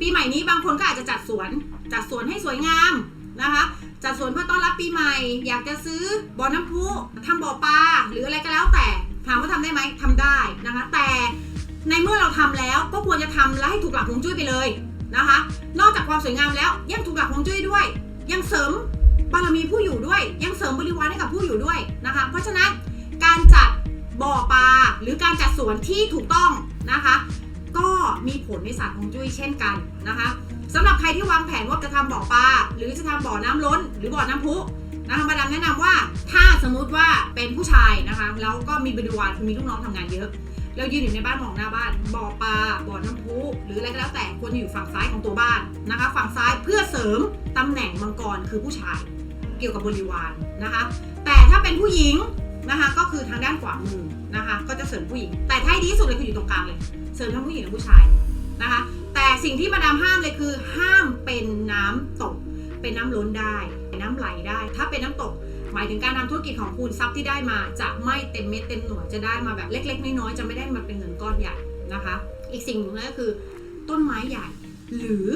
ปีใหม่นี้บางคนก็อาจจะจัดสวน จัดสวนให้สวยงามนะคะจัดสวนเพื่อต้อนรับปีใหม่ อยากจะซื้อบ่อน้ำพุทำบ่อปลาหรืออะไรก็แล้วแต่ถามว่าทำได้ไหมทำได้นะคะ แต่ในเมื่อเราทำแล้วก็ควรจะทำและให้ถูกหลักฮวงจุ้ยไปเลยนะคะ นอกจากความสวยงามแล้วยังถูกหลักฮวงจุ้ยด้วย ยังเสริมบารมีผู้อยู่ด้วย ยังเสริมบริวารให้กับผู้อยู่ด้วยนะคะ เพราะฉะนั้นการจัด บ่อปลาหรือการจัดสวนที่ถูกต้องนะคะ ก็มีผลในศาสตร์ฮวงจุ้ยเช่นกันนะคะสำหรับใครที่วางแผนว่าจะทำบ่อปลาหรือจะทำบ่อน้ำล้น หรือบ่อน้ำพุนะคะมาดามแนะนำว่าถ้าสมมุติว่าเป็นผู้ชายนะคะแล้วก็มีบริวารคือมีลูกน้องทำงานเยอะแล้วยืนอยู่ในบ้านมองหน้าบ้านบ่อปลาบ่อน้ำพุหรืออะไรก็แล้วแต่ควรจะอยู่ฝั่งซ้ายของตัวบ้านนะคะ ฝั่งซ้ายเพื่อเสริมตำแหน่งมังกรคือผู้ชายเกี่ยวกับบริวารนะคะ แต่ถ้าเป็นผู้หญิง นะคะ ก็คือทางด้านขวามือนะคะ ก็จะเสริมผู้หญิง แต่ท้ายดีที่สุดเลยคืออยู่ตรงกลางเลย เสริมทั้งผู้หญิงและผู้ชายนะคะ แต่สิ่งที่มาดามห้ามเลยคือ ห้ามเป็นน้ำตก เป็นน้ำล้นได้น้ำไหลได้ ถ้าเป็นน้ำตก หมายถึงการทำธุรกิจของคุณทรัพย์ที่ได้มาจะไม่เต็มเม็ดเต็มหน่วยจะได้มาแบบเล็ก ๆ น้อยๆจะไม่ได้มาเป็นเงินก้อนใหญ่นะคะ อีกสิ่งหนึ่งก็คือ ต้นไม้ใหญ่ หรือ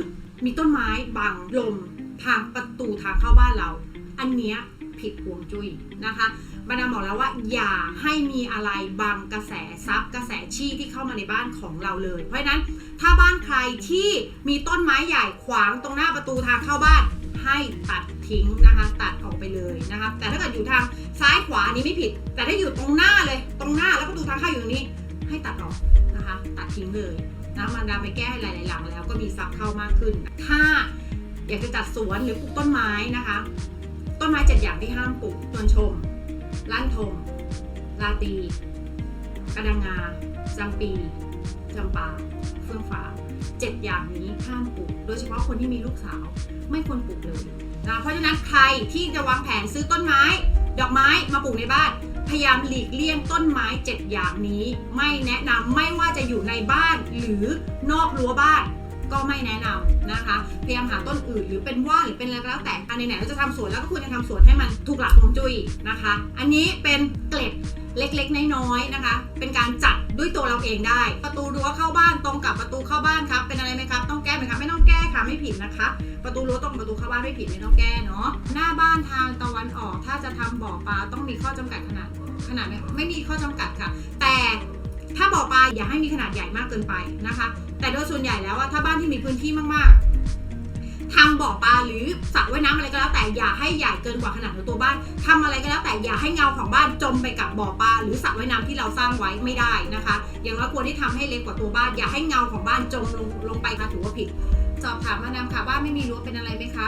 มีต้นไม้บังลมทางประตูทางเข้าบ้านเรา อันเนี้ยผิดฮวงจุ้ยนะคะ มาดาบอกแล้วว่าอย่าให้มีอะไรบังกระแสทรัพย์กระแสชีที่เข้ามาในบ้านของเราเลย เพราะฉะนั้นถ้าบ้านใครที่มีต้นไม้ใหญ่ขวางตรงหน้าประตูทางเข้าบ้านให้ตัดทิ้งนะคะตัดออกไปเลยนะคะแต่ถ้าเกิดอยู่ทางซ้ายขวาอันนี้ไม่ผิด แต่ถ้าอยู่ตรงหน้าเลยตรงหน้าแล้วประตูทางเข้าอยู่ตรงนี้ ให้ตัดออกนะคะตัดทิ้งเลยนะมันดาไปแก้ให้หลายๆหลังแล้วก็มีทรัพย์เข้ามากขึ้น ถ้าอยากจะจัดสวนหรือปลูกต้นไม้นะคะ ต้นไม้เจ็ดอย่างที่ห้ามปลูกชวนชม ล้านทมลาตีกระดังงาจำปีจำปาเฟื่องฟ้าเจ็ดอย่างนี้ห้ามปลูก โดยเฉพาะคนที่มีลูกสาว ไม่ควรปลูกเลยนะเพราะฉะนั้นใครที่จะวางแผนซื้อต้นไม้ ดอกไม้มาปลูกในบ้าน พยายามหลีกเลี่ยงต้นไม้ 7 อย่างนี้ ไม่แนะนำไม่ว่าจะอยู่ในบ้านหรือนอกรั้วบ้าน ก็ไม่แนะนำนะคะ พยายามหาต้นอื่นหรือเป็นว่าหรือเป็นอะไรก็แล้วแต่อันไหนๆเราจะทำสวนแล้วก็ควรจะทำสวนให้มันถูกหลักฮวงจุ้ยนะคะ อันนี้เป็นเกล็ดเล็กๆ น้อยๆนะคะ เป็นการจัดด้วยตัวเราเองได้ ประตูรั้วเข้าบ้านตรงกับประตูเข้าบ้านครับ เป็นอะไรไหมครับ ต้องแก้ไหมครับ ไม่ต้องแก้ค่ะ ไม่ผิดนะคะ ประตูรั้วตรงประตูเข้าบ้านไม่ผิดไม่ต้องแก้เนาะ หน้าบ้านทางตะวันออก ถ้าจะทำบ่อปลาต้องมีข้อจำกัดขนาดขนาดไมไม่มีข้อจำกัดค่ะ แต่ถ้าบ่อปลาอย่าให้มีขนาดใหญ่มากเกินไปนะคะ แต่โดยส่วนใหญ่แล้วว่าถ้าบ้านที่มีพื้นที่มากๆทำบ่อปลาหรือสระว่ายน้ำอะไรก็แล้วแต่อย่าให้ใหญ่เกินกว่าขนาดของตัวบ้านทำอะไรก็แล้วแต่อย่าให้เงาของบ้านจมไปกับบ่อปลาหรือสระว่ายน้ำที่เราสร้างไว้ไม่ได้นะคะ อย่างน้อยควรที่ทำให้เล็กกว่าตัวบ้าน อย่าให้เงาของบ้านจมลงลงไปค่ะถือว่าผิด สอบถามมานำค่ะบ้านไม่มีรั้วเป็นอะไรไหมคะ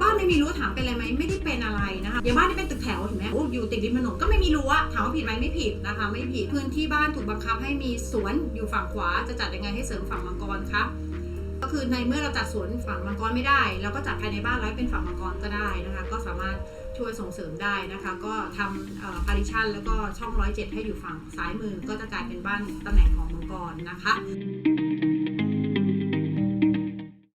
บ้านไม่มีรั้วถามเป็นอะไรไหมไม่ได้เป็นอะไรนะคะอย่างบ้านที่เป็นตึกแถวเห็นไหมโอ้อยู่ติดริมถนนก็ไม่มีรั้วถามว่าผิดไหมไม่ผิดนะคะ ไม่ผิดพื้นที่บ้านถูกบังคับให้มีสวนอยู่ฝั่งขวาจะจัดยังไงให้เสริมฝั่งมังกรคะก็คือในเมื่อเราจัดสวนฝั่งมังกรไม่ได้เราก็จัดภายในบ้านแล้วให้เป็นฝั่งมังกรก็ได้นะคะ ก็สามารถช่วยส่งเสริมได้นะคะ ก็ทำพาริชันแล้วก็ช่องร้อยเจ็ดให้อยู่ฝั่งซ้ายมือก็จะกลายเป็นบ้านตำแหน่งของมังกรนะคะ